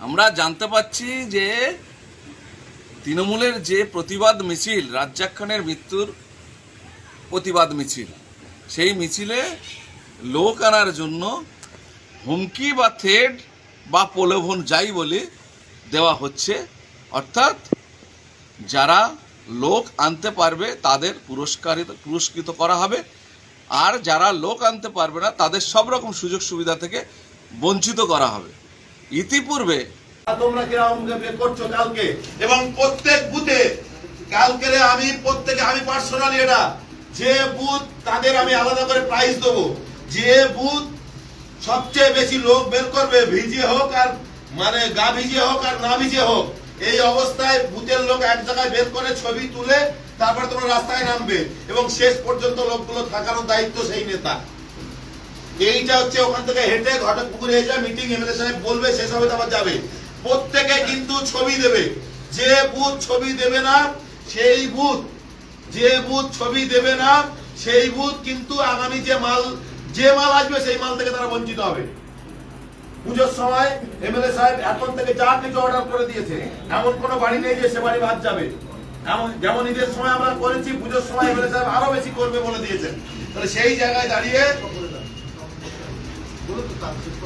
আমরা জানতে পাচ্ছি যে তৃণমূলের যে প্রতিবাদ মিছিল রাজ্জাক খানের মৃত্যুর প্রতিবাদ মিছিল, সেই মিছিলে লোক আনার জন্য হুমকি বা থ্রেড বা প্রলোভন যাই বলে দেওয়া হচ্ছে। অর্থাৎ যারা লোক আনতে পারবে তাদের পুরস্কারিত, পুরস্কৃত করা হবে। আর যারা লোক আনতে পারবে না, তাদের সব রকম সুযোগ সুবিধা থেকে বঞ্চিত করা হবে। ইতিপূর্বে তোমরা কীরকম করছ কালকে? এবং প্রত্যেক বুথে, কালকে আমি, প্রত্যেকে, আমি পার্সোনালি এটা, যে বুথ তাদের আমি আলাদা করে প্রাইজ দেবো। যে বুথ সবচেয়ে বেশি লোক বের করবে, ভিজে হোক আর মানে গা ভিজে হোক আর না ভিজে হোক, এই অবস্থায় বুথের লোক এক জায়গায় বের করে ছবি তুলে তারপর তোমরা রাস্তায় নামবে। এবং শেষ পর্যন্ত লোকগুলো থাকারও দায়িত্ব সেই নেতা। এইটা হচ্ছে ওখান থেকে হেঁটে ঘটক পুকুরে এসে মিটিং এমএলএ সাহেব বলবে সেসব আবার যাবে। প্রত্যেকে কিন্তু ছবি দেবে। যে বুথ ছবি দেবে না, সেই বুথ। যে বুথ ছবি দেবে না, সেই বুথ কিন্তু আগামী যে মাল যে মাল আসবে, সেই মাল থেকে তারা বঞ্চিত হবে। পুজোর সময় এমএলএ সাহেব এখন থেকে যা কিছু অর্ডার করে দিয়েছে, এমন কোনো বাড়ি নেই যে সে বাড়ি বাদ যাবে। এমন, যেমন ঈদের সময় আমরা করেছি, পুজোর সময় এমএলএ সাহেব আরও বেশি করবে বলে দিয়েছেন। তাহলে সেই জায়গায় দাঁড়িয়ে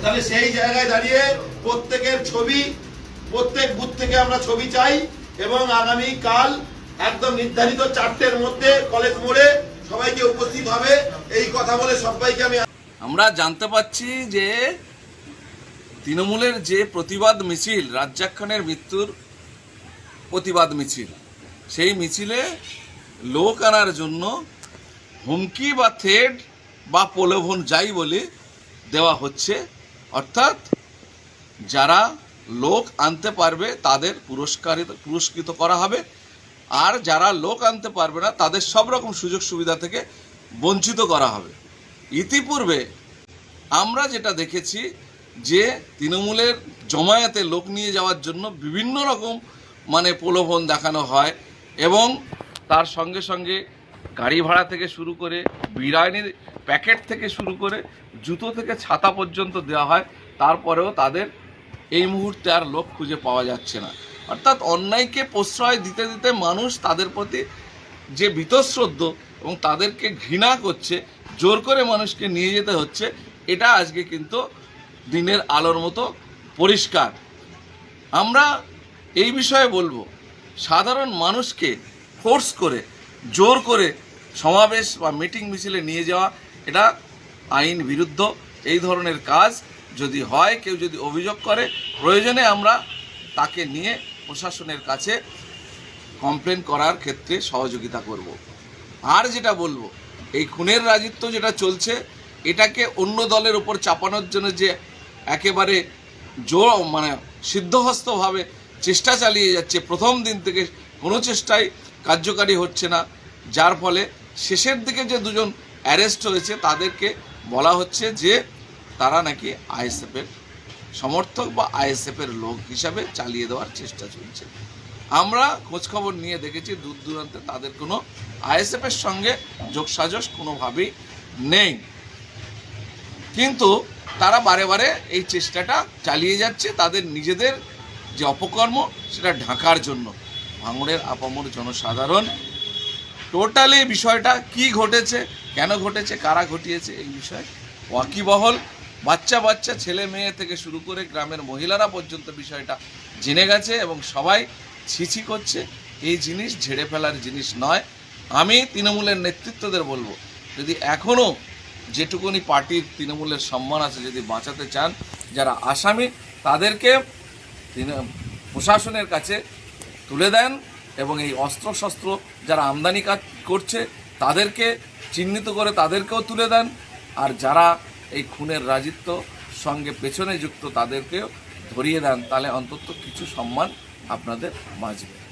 তাহলে সেই জায়গায় দাঁড়িয়ে প্রত্যেকের ছবি, প্রত্যেক বুথ থেকে আমরা ছবি চাই এবং আগামী কাল একদম নির্ধারিত চারটের মধ্যে কলেজ মোড়ে সবাইকে উপস্থিত হবে। এই কথা বলে সবাইকে আমি আমরা জানতে পাচ্ছি যে তৃণমূলের যে প্রতিবাদ মিছিল, রাজ্জাক খানের মৃত্যুর প্রতিবাদ মিছিল, সেই মিছিলে লোক আনার জন্য হুমকি বা থ্রেড বা প্রলোভন যাই বলে দেওয়া হচ্ছে। অর্থাৎ যারা লোক আনতে পারবে তাদের পুরস্কারিত, পুরস্কৃত করা হবে। আর যারা লোক আনতে পারবে না, তাদের সব রকম সুযোগ সুবিধা থেকে বঞ্চিত করা হবে। ইতিপূর্বে আমরা যেটা দেখেছি যে তৃণমূলের জমায়েতে লোক নিয়ে যাওয়ার জন্য বিভিন্ন রকম মানে প্রলোভন দেখানো হয় এবং তার সঙ্গে সঙ্গে গাড়ি ভাড়া থেকে শুরু করে বিরিয়ানির প্যাকেট থেকে শুরু করে জুতো থেকে ছাতা পর্যন্ত দেওয়া হয়, তারপরেও তাদের এই মুহূর্তে আর লোক খুঁজে পাওয়া যাচ্ছে না। অর্থাৎ অন্যায়কে প্রশ্রয় দিতে দিতে মানুষ তাদের প্রতি যে বীতশ্রদ্ধ এবং তাদেরকে ঘৃণা করছে, জোর করে মানুষকে নিয়ে যেতে হচ্ছে, এটা আজকে কিন্তু দিনের আলোর মতো পরিষ্কার। আমরা এই বিষয়ে বলব, সাধারণ মানুষকে ফোর্স করে, জোর করে সমাবেশ বা মিটিং মিছিলে নিয়ে যাওয়া এটা আইন বিরুদ্ধ এই ধরনের কাজ যদি হয়, কেউ যদি অভিযোগ করে, প্রয়োজনে আমরা তাকে নিয়ে প্রশাসনের কাছে কমপ্লেন করার ক্ষেত্রে সহযোগিতা করব। আর যেটা বলব, এই খুনের রাজিত্ব যেটা চলছে, এটাকে অন্য দলের উপর চাপানোর জন্য যে একেবারে জোর মানে সিদ্ধহস্তভাবে চেষ্টা চালিয়ে যাচ্ছে, প্রথম দিন থেকে কোনো চেষ্টাই কার্যকারী হচ্ছে না যার ফলে শেষের দিকে যে দুজন অ্যারেস্ট হয়েছে, তাদেরকে বলা হচ্ছে যে তারা নাকি আইএসএফের সমর্থক বা আইএসএফের লোক হিসাবে চালিয়ে দেওয়ার চেষ্টা চলছে। আমরা খোঁজখবর নিয়ে দেখেছি, দূর দূরান্তে তাদের কোনো আইএসএফের সঙ্গে যোগসাজস কোনোভাবেই নেই। কিন্তু তারা বারে বারে এই চেষ্টাটা চালিয়ে যাচ্ছে, তাদের নিজেদের যে অপকর্ম, সেটা ঢাকার জন্য। ভাঙড়ের আপামর জনসাধারণ টোটালি বিষয়টা কি ঘটেছে, কেন ঘটেছে, কারা ঘটিয়েছে, এই বিষয়ে ওয়াকিবহল বাচ্চা বাচ্চা ছেলে মেয়ে থেকে শুরু করে গ্রামের মহিলারা পর্যন্ত বিষয়টা জেনে গেছে এবং সবাই ছিছি করছে। এই জিনিস ঝেড়ে ফেলার জিনিস নয়। আমি তৃণমূলের নেতৃত্বদের বলব, যদি এখনও যেটুকুনি পার্টির তৃণমূলের সম্মান আছে, যদি বাঁচাতে চান, যারা আসামি, তাদেরকে প্রশাসনের কাছে তুলে দেন। এবং এই অস্ত্রশস্ত্র যারা আমদানি কাজ করছে, তাদেরকে চিহ্নিত করে তাদেরকেও তুলে দেন। আর যারা এই খুনের রাজিত্ব সঙ্গে পেছনে যুক্ত, তাদেরকেও ধরিয়ে দেন। তাহলে অন্তত কিছু সম্মান আপনাদের বাঁচবে